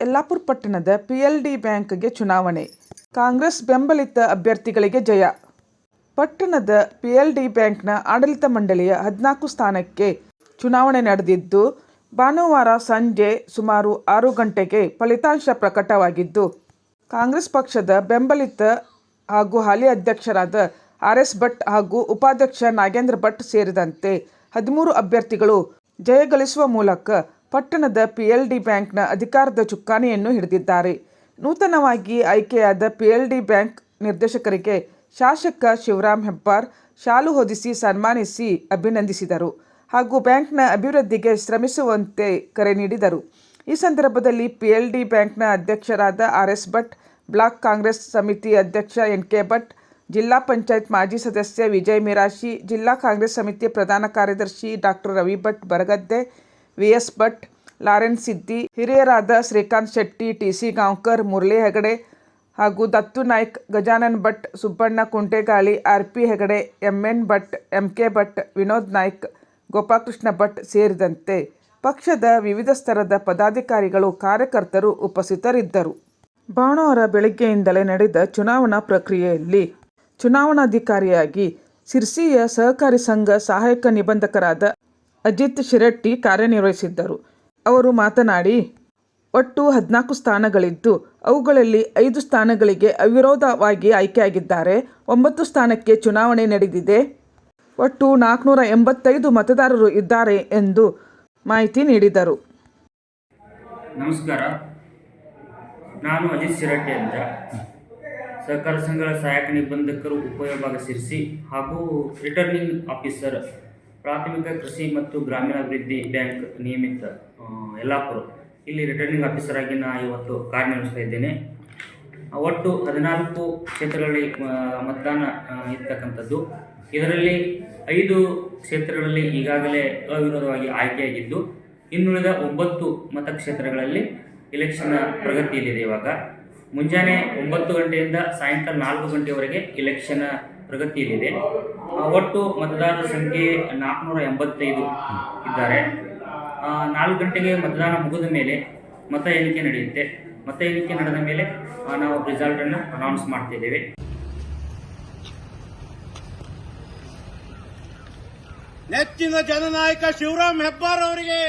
ಯಲ್ಲಾಪುರ ಪಟ್ಟಣದ ಪಿಎಲ್ಡಿ ಬ್ಯಾಂಕ್ಗೆ ಚುನಾವಣೆ. ಕಾಂಗ್ರೆಸ್ ಬೆಂಬಲಿತ ಅಭ್ಯರ್ಥಿಗಳಿಗೆ ಜಯ. ಪಟ್ಟಣದ ಪಿಎಲ್ಡಿ ಬ್ಯಾಂಕ್ನ ಆಡಳಿತ ಮಂಡಳಿಯ ಹದಿನಾಲ್ಕು ಸ್ಥಾನಕ್ಕೆ ಚುನಾವಣೆ ನಡೆದಿದ್ದು, ಭಾನುವಾರ ಸಂಜೆ ಸುಮಾರು ಆರು ಗಂಟೆಗೆ ಫಲಿತಾಂಶ ಪ್ರಕಟವಾಗಿದ್ದು, ಕಾಂಗ್ರೆಸ್ ಪಕ್ಷದ ಬೆಂಬಲಿತ ಹಾಗೂ ಹಾಲಿ ಅಧ್ಯಕ್ಷರಾದ ಆರ್ ಎಸ್ ಭಟ್ ಹಾಗೂ ಉಪಾಧ್ಯಕ್ಷ ನಾಗೇಂದ್ರ ಭಟ್ ಸೇರಿದಂತೆ ಹದಿಮೂರು ಅಭ್ಯರ್ಥಿಗಳು ಜಯಗಳಿಸುವ ಮೂಲಕ ಪಟ್ಟಣದ ಪಿಎಲ್ಡಿ ಬ್ಯಾಂಕ್ನ ಅಧಿಕಾರದ ಚುಕ್ಕಾಣಿಯನ್ನು ಹಿಡಿದಿದ್ದಾರೆ. ನೂತನವಾಗಿ ಆಯ್ಕೆಯಾದ ಪಿಎಲ್ಡಿ ಬ್ಯಾಂಕ್ ನಿರ್ದೇಶಕರಿಗೆ ಶಾಸಕ ಶಿವರಾಮ್ ಹೆಬ್ಬಾರ್ ಶಾಲು ಹೊದಿಸಿ ಸನ್ಮಾನಿಸಿ ಅಭಿನಂದಿಸಿದರು ಹಾಗೂ ಬ್ಯಾಂಕ್ನ ಅಭಿವೃದ್ಧಿಗೆ ಶ್ರಮಿಸುವಂತೆ ಕರೆ ನೀಡಿದರು. ಈ ಸಂದರ್ಭದಲ್ಲಿ ಪಿಎಲ್ಡಿ ಬ್ಯಾಂಕ್ನ ಅಧ್ಯಕ್ಷರಾದ R S Bhat, block Congress ಸಮಿತಿ ಅಧ್ಯಕ್ಷ ಎನ್ ಕೆ ಭಟ್, ಜಿಲ್ಲಾ ಪಂಚಾಯತ್ ಮಾಜಿ ಸದಸ್ಯ ವಿಜಯ್ ಮಿರಾಶಿ, ಜಿಲ್ಲಾ ಕಾಂಗ್ರೆಸ್ ಸಮಿತಿ ಪ್ರಧಾನ ಕಾರ್ಯದರ್ಶಿ doctor Ravi Bhat, Baragadde V S Bhat, Lawrence Siddi, ಹಿರಿಯರಾದ ಶ್ರೀಕಾಂತ್ ಶೆಟ್ಟಿ, ಟಿ ಸಿ ಗಾಂವ್ಕರ್, ಮುರಳಿ ಹೆಗಡೆ ಹಾಗೂ Dattu Naik, Gajanan Bhat, Subbanna Kuntegali, R P Hegde, M N Bhat, M K Bhat, Vinod Naik, Gopalakrishna Bhat ಸೇರಿದಂತೆ ಪಕ್ಷದ ವಿವಿಧ ಸ್ತರದ ಪದಾಧಿಕಾರಿಗಳು, ಕಾರ್ಯಕರ್ತರು ಉಪಸ್ಥಿತರಿದ್ದರು. ಭಾನುವಾರ ಬೆಳಗ್ಗೆಯಿಂದಲೇ ನಡೆದ ಚುನಾವಣಾ ಪ್ರಕ್ರಿಯೆಯಲ್ಲಿ ಚುನಾವಣಾಧಿಕಾರಿಯಾಗಿ ಸಿರ್ಸಿಯ ಸಹಕಾರಿ ಸಂಘ ಸಹಾಯಕ ನಿಬಂಧಕರಾದ ಅಜಿತ್ ಶಿರಟ್ಟಿ ಕಾರ್ಯನಿರ್ವಹಿಸಿದ್ದರು. ಅವರು ಮಾತನಾಡಿ, ಒಟ್ಟು ಹದಿನಾಲ್ಕು ಸ್ಥಾನಗಳಿದ್ದು, ಅವುಗಳಲ್ಲಿ ಐದು ಸ್ಥಾನಗಳಿಗೆ ಅವಿರೋಧವಾಗಿ ಆಯ್ಕೆಯಾಗಿದ್ದಾರೆ. ಒಂಬತ್ತು ಸ್ಥಾನಕ್ಕೆ ಚುನಾವಣೆ ನಡೆದಿದೆ. ಒಟ್ಟು ನಾಲ್ಕುನೂರ ಎಂಬತ್ತೈದು ಮತದಾರರು ಇದ್ದಾರೆ ಎಂದು ಮಾಹಿತಿ ನೀಡಿದರು. ನಮಸ್ಕಾರ. ನಾನು ಅಜಿತ್ ಶಿರಟ್ಟಿ ಅಂತ. ಸಹಕಾರ ಸಂಘಗಳ ಸಹಾಯಕ ನಿಬಂಧಕರು ಉಪವಿಭಾಗ ಸೇರಿಸಿ ಹಾಗೂ ರಿಟರ್ನಿಂಗ್ ಆಫೀಸರ್ ಪ್ರಾಥಮಿಕ ಕೃಷಿ ಮತ್ತು ಗ್ರಾಮೀಣಾಭಿವೃದ್ಧಿ ಬ್ಯಾಂಕ್ ನಿಯಮಿತ ಯಲ್ಲಾಪುರ. ಇಲ್ಲಿ ರಿಟರ್ನಿಂಗ್ ಆಫೀಸರ್ ಆಗಿ ನಾನು ಇವತ್ತು ಕಾರ್ಯನಿರ್ವಹಿಸ್ತಾ ಇದ್ದೇನೆ. ಒಟ್ಟು ಹದಿನಾಲ್ಕು ಕ್ಷೇತ್ರಗಳಲ್ಲಿ ಮತದಾನ ಇರ್ತಕ್ಕಂಥದ್ದು. ಇದರಲ್ಲಿ ಐದು ಕ್ಷೇತ್ರಗಳಲ್ಲಿ ಈಗಾಗಲೇ ಅವಿರೋಧವಾಗಿ ಆಯ್ಕೆಯಾಗಿದ್ದು, ಇನ್ನುಳಿದ ಒಂಬತ್ತು ಮತಕ್ಷೇತ್ರಗಳಲ್ಲಿ ಇಲೆಕ್ಷನ್ ಪ್ರಗತಿಯಲ್ಲಿದೆ ಇವಾಗ. ಮುಂಜಾನೆ ಒಂಬತ್ತು ಗಂಟೆಯಿಂದ ಸಾಯಂಕಾಲ ನಾಲ್ಕು ಗಂಟೆಯವರೆಗೆ ಇಲೆಕ್ಷನ್ ಪ್ರಗತಿಯಲ್ಲಿದೆ ಒಟ್ಟು ಮತದಾರರ ಸಂಖ್ಯೆ ನಾಲ್ಕುನೂರ ಎಂಬತ್ತೈದು ಇದ್ದಾರೆ. ನಾಲ್ಕು ಗಂಟೆಗೆ ಮತದಾನ ಮುಗಿದ ಮೇಲೆ ಮತ ಎಣಿಕೆ ನಡೆಯುತ್ತೆ. ಮತ ಎಣಿಕೆ ನಡೆದ ಮೇಲೆ ನಾವು ರಿಸಲ್ಟನ್ನು ಅನೌನ್ಸ್ ಮಾಡ್ತಿದ್ದೇವೆ ನೆಚ್ಚಿನ ಜನನಾಯಕ ಶಿವರಾಮ್ ಹೆಬ್ಬಾರ್ ಅವರಿಗೆ.